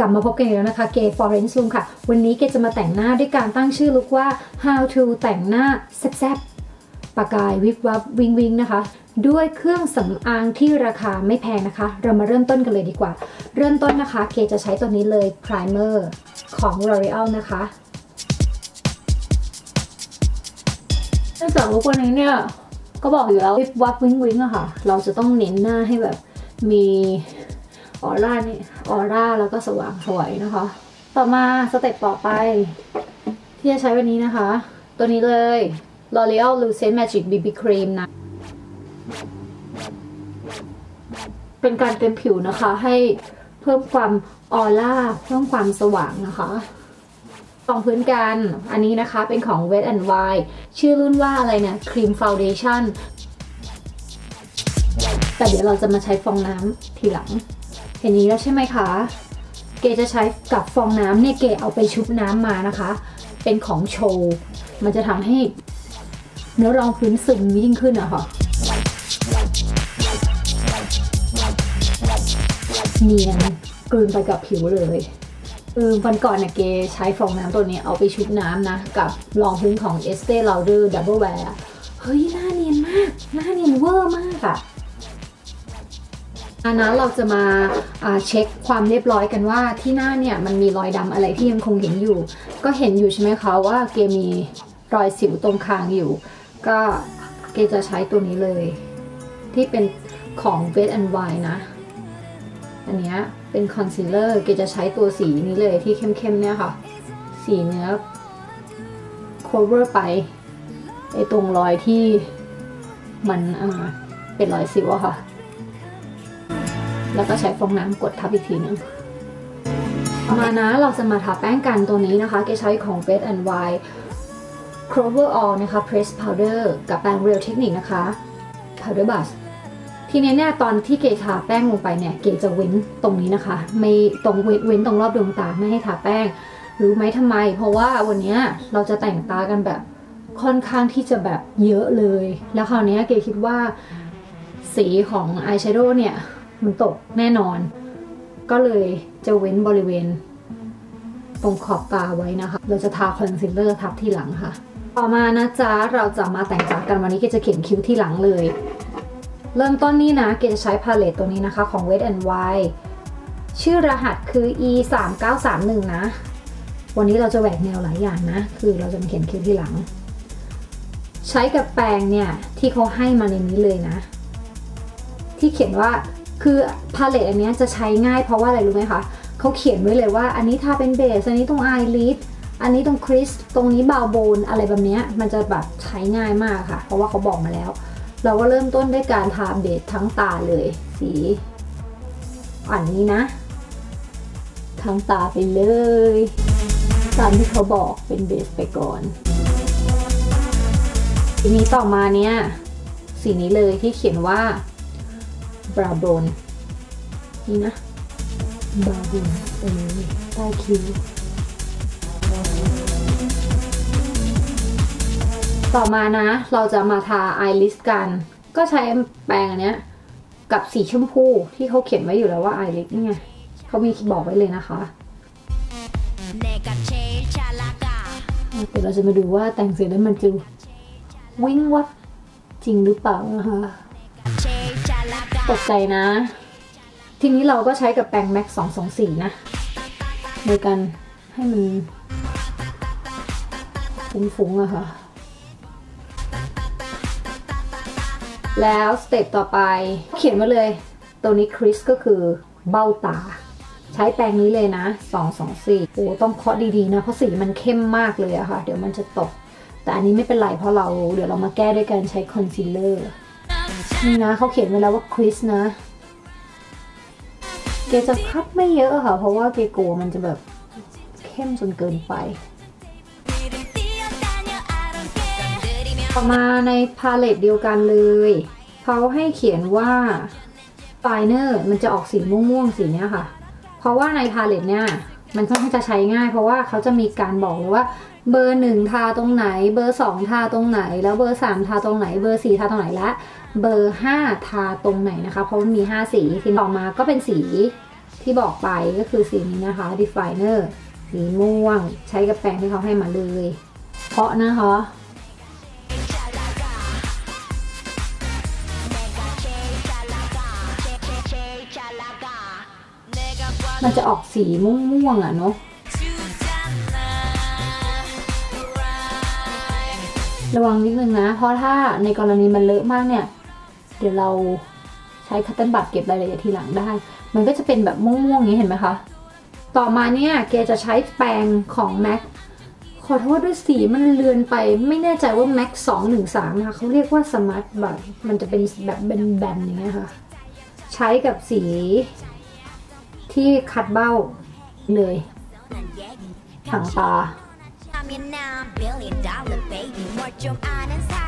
กลับมาพบกันอีกแล้วนะคะเกย์ฟอร์เรนซ์ลุงค่ะ วันนี้เกย์จะมาแต่งหน้าด้วยการตั้งชื่อลุกว่า how to แต่งหน้าแซ่บๆประกายวิบวับวิงวิงนะคะ ด้วยเครื่องสำอางที่ราคาไม่แพงนะคะ เรามาเริ่มต้นกันเลยดีกว่า เริ่มต้นนะคะเกย์จะใช้ตัวนี้เลย primer ของ L'Oreal นะคะเนื่องจากลุกวันนี้เนี่ยก็บอกอยู่แล้ววิบวับวิงวิงอะค่ะ เราจะต้องเน้นหน้าให้แบบมี ออร่านี่ออร่าแล้วก็สว่างสวยนะคะ ต่อมาสเต็ปต่อไป ที่จะใช้วันนี้นะคะ ตัวนี้เลย L'Oreal Lucent Magic BB Cream นะ เป็นการเต็มผิวนะคะ ให้เพิ่มความออร่า เพิ่มความสว่างนะคะรองพื้นกัน อันนี้นะคะเป็นของ Wet n Wild ชื่อรุ่นว่าอะไรเนี่ย Cream Foundation แต่เดี๋ยวเราจะมาใช้ฟองน้ำทีหลัง เห็นนี้แล้วใช่ไหมคะ เกจะใช้กับฟองน้ำเนี่ยเกเอาไปชุบน้ำมานะคะ เป็นของโชว์ มันจะทำให้เนื้อรองพื้นซึมยิ่งขึ้นอะค่ะเนียนกลืนไปกับผิวเลยเออวันก่อนเนี่ยเกใช้ฟองน้ำตัวนี้เอาไปชุบน้ำนะ กับรองพื้นของ Estee Lauder Double Wear เฮ้ยหน้าเนียนมาก หน้าเนียนเวอร์มากอะ อันนั้นเราจะมาเช็คความเรียบร้อยกันว่าที่หน้าเนี่ยมันมีรอยดำอะไรที่ยังคงเห็นอยู่ ก็เห็นอยู่ใช่ไหมคะว่าเกมีรอยสิวตรงคางอยู่ ก็เกจะใช้ตัวนี้เลย ที่เป็นของ Wet n Wild นะ อันนี้เป็นคอนซีลเลอร์เกจะใช้ตัวสีนี้เลยที่เข้มๆเนี่ยค่ะ สีเนื้อ cover ไปไอตรงรอยที่มันเป็นรอยสิวอะค่ะ แล้วก็ใช้ฟองน้ำกดทับอีกทีนึงมานะเราจะมาทาแป้งกันตัวนี้นะคะเกใช้ของ Wet n Wild Clover All นะคะ Press Powder กับแป้ง Real Technique นะคะ Powder Brush ทีนี้เนี่ยตอนที่เกทาแป้งลงไปเนี่ยเกจะเว้นตรงนี้นะคะ ไม่ตรงเว้นตรงรอบดวงตาไม่ให้ทาแป้ง รู้ไหมทำไม เพราะว่าวันนี้เราจะแต่งตากันแบบค่อนข้างที่จะแบบเยอะเลย แล้วคราวนี้เกคิดว่าสีของอายแชโดว์เนี่ย มันตกแน่นอน ก็เลยจะเว้นบริเวณ ตรงขอบตาไว้นะคะ เราจะทาคอนซีลเลอร์ทับที่หลังค่ะ ต่อมานะจ๊ะ เราจะมาแต่งตากันวันนี้เกจะเขียนคิ้วที่หลังเลย เริ่มต้นนี่นะ เกจะใช้พาเลตตัวนี้นะคะของ Wet n Wild ชื่อรหัสคือ e 3 9 3 1นะ วันนี้เราจะแหวกแนวหลายอย่างนะ คือเราจะมาเขียนคิ้วที่หลัง ใช้กับแปรงเนี่ยที่เขาให้มาในนี้เลยนะ ที่เขียนว่า คือพาเลตอันนี้จะใช้ง่ายเพราะว่าอะไรรู้ไหมคะเขาเขียนไว้เลยว่าอันนี้ทาเป็นเบส อันนี้ตรงไอริสอันนี้ตรงคริสตรงนี้บาวโบนอะไรแบบนี้มันจะแบบใช้ง่ายมากค่ะ เพราะว่าเขาบอกมาแล้ว เราก็เริ่มต้นด้วยการทาเบสทั้งตาเลย สีอันนี้นะ ทั้งตาไปเลยตามที่เขาบอกเป็นเบสไปก่อนทีนี้ต่อมาเนี่ยสีนี้เลยที่เขียนว่า บราโบนนี่นะบราโบนตรงนี้ใต้คิ้วต่อมานะ เราจะมาทาไอริสกัน ก็ใช้แปรงอันเนี้ย กับสีชมพูที่เขาเขียนไว้อยู่แล้วว่าไอริสนี่ไงเขามีบอกไว้เลยนะคะเดี๋ยวเราจะมาดูว่าแต่งเสร็จแล้วมันจะวิ่งวับจริงหรือเปล่านะคะ ตกใจนะ ทีนี้เราก็ใช้กับแปรง MAC 224นะในการให้มันฟุ้งๆอะค่ะ แล้วสเต็ปต่อไป เขียนมาเลย ตัวนี้คริสก็คือเบ้าตา ใช้แปรงนี้เลยนะ224โอ้ต้องเคาะดีๆนะ เพราะสีมันเข้มมากเลยอะค่ะ เดี๋ยวมันจะตก แต่อันนี้ไม่เป็นไรเพราะเราเดี๋ยวเรามาแก้ด้วยการใช้คอนซีลเลอร์ นี่นะเขาเขียนไว้แล้วว่าคริสนะ เกจะพับไม่เยอะค่ะ เพราะว่าเกกลัวมันจะแบบเข้มจนเกินไป ต่อมาในพาเลตเดียวกันเลย เขาให้เขียนว่าไฟเนอร์มันจะออกสีม่วงๆสีเนี้ยค่ะ เพราะว่าในพาเลตเนี้ยมันค่อนข้างจะใช้ง่าย เพราะว่าเขาจะมีการบอกเลยว่า เบอร์หนึ่งทาตรงไหน เบอร์สองทาตรงไหน แล้วเบอร์สามทาตรงไหน เบอร์สี่ทาตรงไหนและ เบอร์ห้าทาตรงไหนนะคะ เพราะมันมีห้าสีทีต่อมาก็เป็นสีที่บอกไปก็คือสีนี้นะคะ definer สีม่วง ใช้กับแปรงที่เขาให้มาเลย เพราะนะคะมันจะออกสีม่วงๆอะเนาะ ระวังนิดนึงนะ เพราะถ้าในกรณีมันเลอะมากเนี่ย เดี๋ยวเราใช้คัตเติลบัตรเก็บรายละเอียดทีหลังได้ มันก็จะเป็นแบบม่วงๆอย่างนี้เห็นไหมคะ ต่อมาเนี่ยเกจะใช้แปรงของ MAC ขอโทษด้วยสีมันเลือนไป ไม่แน่ใจว่า MAC 213นะคะเขาเรียกว่า Smart b u d มันจะเป็นแบบแบนๆอย่างเงี้ยค่ะ ใช้กับสีที่คัดเบ้าเลยหางตา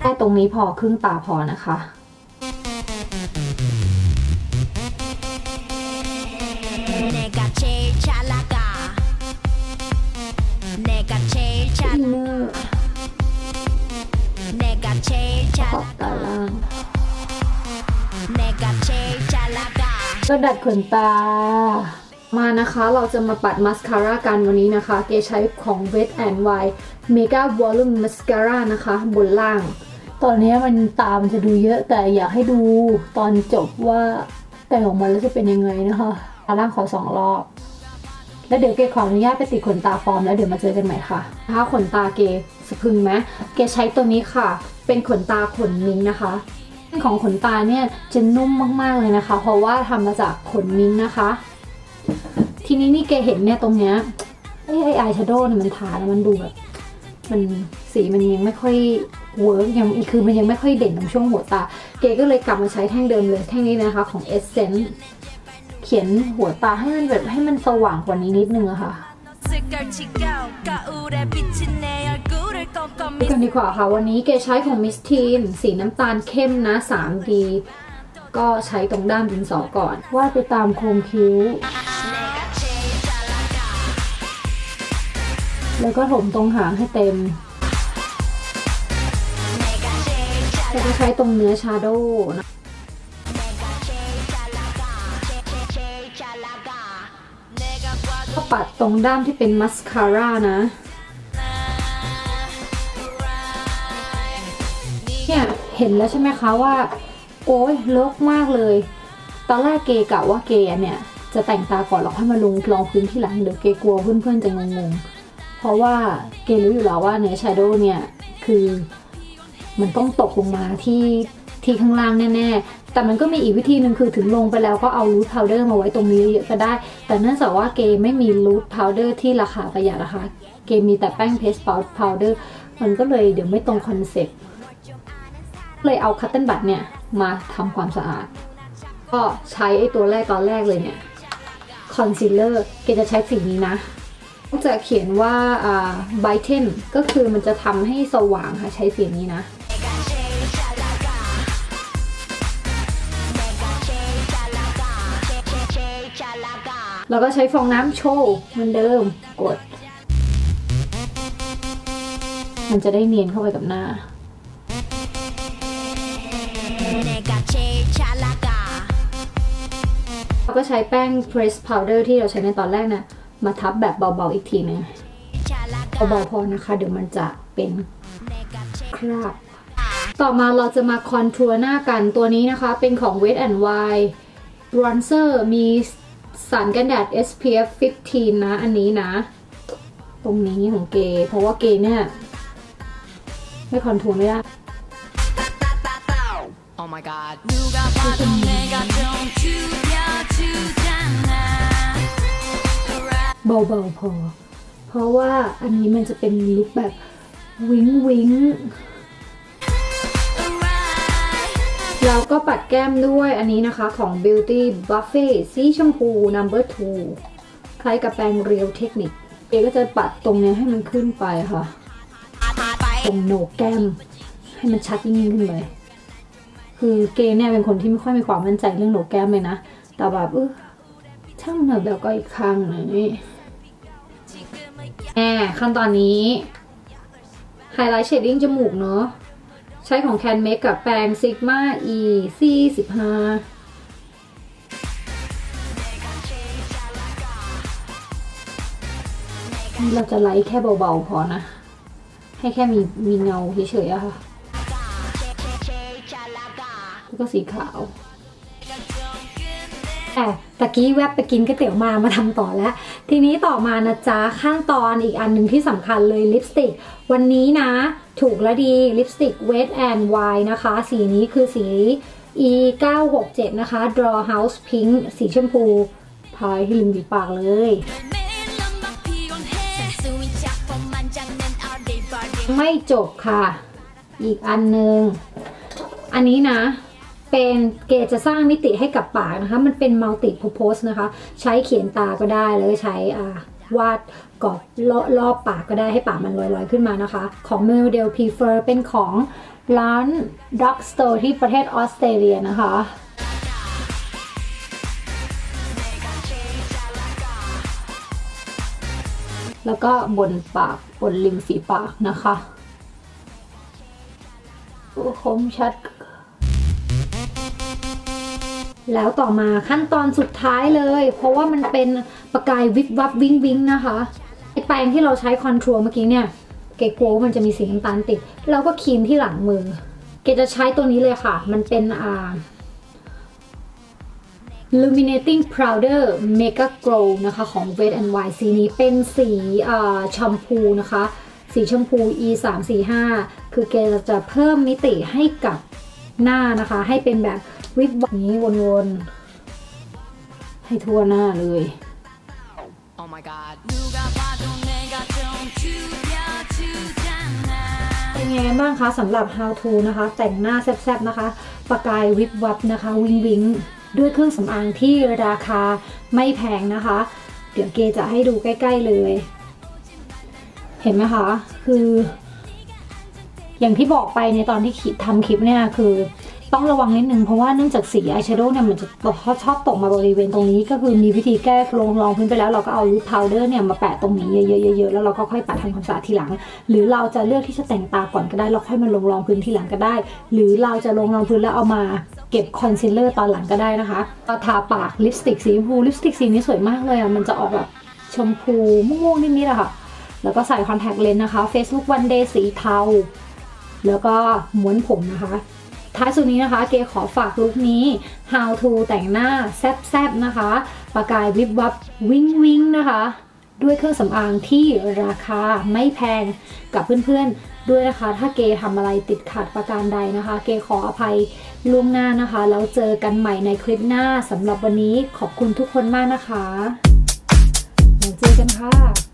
แค่ตรงนี้พอครึ่งตาพอนะคะอินเนอขอบตาล่างก็ดัดขนตา มานะคะเราจะมาปัดมาสคาร่ากันวันนี้นะคะ เกใช้ของ Wet n Wild Mega Volume Mascara นะคะ บนล่าง ตอนนี้มันตามันจะดูเยอะแต่อยากให้ดูตอนจบว่าแต่งออกมาแล้วจะเป็นยังไงนะคะตาล่างขอสองรอบ แล้วเดี๋ยวเกขออนุญาตไปติดขนตาฟอร์มแล้วเดี๋ยวมาเจอกันใหม่ค่ะถ้าขนตาเกสะพึงไหมเกใช้ตัวนี้ค่ะ เป็นขนตาขนมิ้งนะคะของขนตาเนี่ยจะนุ่มมากๆเลยนะคะ เพราะว่าทำมาจากขนมิ้งนะคะ ทีนี้นี่แกเห็นเนี่ยตรงเนี้ยไอ้ไอ้อายแชโดว์เนี่ยมันทาแล้วมันดูแบบมันสีมันยังไม่ค่อยเวิร์กยังคือมันยังไม่ค่อยเด่นตรงช่วงหัวตา เกก็เลยกลับมาใช้แท่งเดิมเลยแท่งนี้นะคะของ Essence เขียนหัวตาให้มันแบบให้มันสว่างกว่านี้นิดนึงอะค่ะกันดีกว่าค่ะ วันนี้เกใช้ของ Miss Teen สีน้ำตาลเข้มนะ 3D ก็ใช้ตรงด้านดินสอก่อนวาดไปตามโครงคิ้ว แล้วก็ถมตรงหางให้เต็มเราจะใช้ตรงเนื้อชาโดนะก็ปัดตรงด้ามที่เป็นมัสคาร่านะ เนี่ย เห็นแล้วใช่ไหมคะว่า โอ้ยลกมากเลย ตอนแรกเกย์กะว่าเกย์เนี่ย จะแต่งตาก่อนหรอกให้มาลงรองพื้นที่หลังเดี๋ยวเกกลัวเพื่อนๆจะงงๆ เพราะว่าเกรู้อยู่แล้วว่าเนื้อชาโดเนี่ยคือมันต้องตกลงมาที่ที่ข้างล่างแน่ๆ แต่มันก็มีอีกวิธีหนึ่งคือถึงลงไปแล้วก็เอารูทพาวเดอร์มาไว้ตรงนี้เยอะๆก็ได้ แต่เนื่องจากว่าเกไม่มีรูทพาวเดอร์ที่ราคาประหยัดนะคะ เกมีแต่แป้งเพสต์พาวเดอร์ มันก็เลยเดี๋ยวไม่ตรงคอนเซ็ปต์ เลยเอาคัตเติ้ลบัตเนี่ยมาทำความสะอาด ก็ใช้ไอ้ตัวแรกตอนแรกเลยเนี่ยคอนซีลเลอร์ เกจะใช้สีนี้นะ จะเขียนว่าอ่ไบเทนก็คือมันจะทำให้สว่างค่ะใช้สีนี้นะแล้วก็ใช้ฟองน้ำโชว์เหมือนเดิมกด มันจะได้เนียนเข้าไปกับหน้า เราก็ใช้แป้ง press powder ที่เราใช้ในตอนแรกนะ มาทับแบบเบาๆอีกทีหนึง 잘 เบา 나가 ๆพอนะคะ เดี๋ยวมันจะเป็น 내가 제일 คราบ ต่อมาเราจะมาคอนทัวร์หน้ากันตัวนี้นะคะ เป็นของ Wet n Wild Bronzer มีสารกันแดด SPF 15 นะ อันนี้นะ ตรงนี้ของเก เพราะว่าเกเนี่ย ไม่คอนทัวร์ไม่ได้ Oh my god. 누가 봐도 내가 좀 죽여주잖아 เบาๆพอ เพราะว่าอันนี้มันจะเป็นลุคแบบวิงวิง Alright แล้วก็ปัดแก้มด้วยอันนี้นะคะของ Beauty Buffet สีชมพู number 2 คล้ายกับแปรงเรียวเทคนิคเอก็จะปัดตรงเนี้ยให้มันขึ้นไปค่ะ ตรงโหนกแก้ม ให้มันชัดยิ่งขึ้นไปคือเกเนี่ยเป็นคนที่ไม่ค่อยมีความมั่นใจเรื่องโหนกแก้มเลยนะ แต่แบบเออช่างหน่อยแบบก็อีกครั้งหน่อยแหม ขั้นตอนนี้ไฮไลท์เชดดิ้งจมูกเนาะใช้ของแคนเมกกับแปรงซิกมาอีซี่สิเราจะไลท์แค่เบาๆพอนะ ให้แค่มีมีเงาเฉยๆอะค่ะ แล้วก็สีขาว แต่ตะกี้แวบไปกินก๋วยเตี๋ยวมามาทำต่อแล้ว ทีนี้ต่อมานะจ๊ะขั้นตอนอีกอันหนึ่งที่สำคัญเลยลิปสติก วันนี้นะ ถูกและดีลิปสติก Wet and Wide นะคะ สีนี้คือสี e 9 6 7นะคะ Draw House Pink สีชมพูทายให้ริมฝีปากเลยไม่จบค่ะ อีกอันหนึ่งอันนี้นะ เป็นเกจะสร้างมิติให้กับปากนะคะ มันเป็นมัลติ p u r p o s e นะคะ ใช้เขียนตาก็ได้แล้วก็ใช้อ่าวาดกรอบรอบรอบปากก็ได้ให้ปากมันลอยๆขึ้นมานะคะ ของเมลเดลพีเฟอร์เป็นของร้าน Drug Store ที่ประเทศออสเตรเลียนะคะแล้วก็บนปากบนริมฝีปากนะคะโอ้คมชัด แล้วต่อมาขั้นตอนสุดท้ายเลย เพราะว่ามันเป็นประกายวิบวับวิงวิงนะคะไอแปรงที่เราใช้คอนโทรลเมื่อกี้เนี่ย เกกลัวว่ามันจะมีสีน้ำตาลติดเราก็ครีมที่หลังมือ เกจะใช้ตัวนี้เลยค่ะ มันเป็นอ่า Luminating Powder Mega Glow นะคะ ของ Wet n Wild สีนี้เป็นสีอ่าแชมพูนะคะ สีชมพู e 3 4 5คือเกจะเพิ่มมิติให้กับหน้านะคะ ให้เป็นแบบ วิบแบบนี้วนๆ ให้ทั่วหน้าเลย Oh my god. เป็นไงกันบ้างคะสำหรับ how to นะคะ แต่งหน้าแซ่บๆนะคะ ประกายวิบวับนะคะ วิงวิงด้วยเครื่องสำอางที่ราคาไม่แพงนะคะ เดี๋ยวเกจะให้ดูใกล้ ๆเลย เห็นไหมคะ คือ อย่างที่บอกไปในตอนที่คิดทำคลิปเนี่ยคือ ต้องระวังนิดนึงเพราะว่าเนื่องจากสีอายแชโดว์เนี่ยมันจะชอบตกมาบริเวณตรงนี้ ก็คือมีวิธีแก้ลงรองพื้นไปแล้วเราก็เอาลิปพาวเดอร์เนี่ยมาแปะตรงนี้เยอะๆๆแล้วเราก็ค่อยปัดทำความสะอาดทีหลัง หรือเราจะเลือกที่จะแต่งตาก่อนก็ได้แล้วค่อยมาลงรองพื้นทีหลังก็ได้ หรือเราจะลงรองพื้นแล้วเอามาเก็บคอนซีลเลอร์ตอนหลังก็ได้นะคะก็ทาปากลิปสติกสีชมพูลิปสติกสีนี้สวยมากเลยอะมันจะออกแบบชมพูม่วงๆนิดๆอะค่ะแล้วก็ใส่คอนแทคเลนส์นะคะ Facebook One Day สีเทาแล้วก็ม้วนผมนะคะ ท้ายสุดนี้นะคะ เกขอฝากลุคนี้ How to แต่งหน้าแซบๆนะคะ ประกายวิบวับวิงวิงนะคะ ด้วยเครื่องสำอางที่ราคาไม่แพงกับเพื่อนๆด้วยนะคะ ถ้าเกทำอะไรติดขัดประการใดนะคะ เกขออภัยล่วงหน้านะคะ แล้วเจอกันใหม่ในคลิปหน้าสำหรับวันนี้ขอบคุณทุกคนมากนะคะแล้วเจอกันค่ะ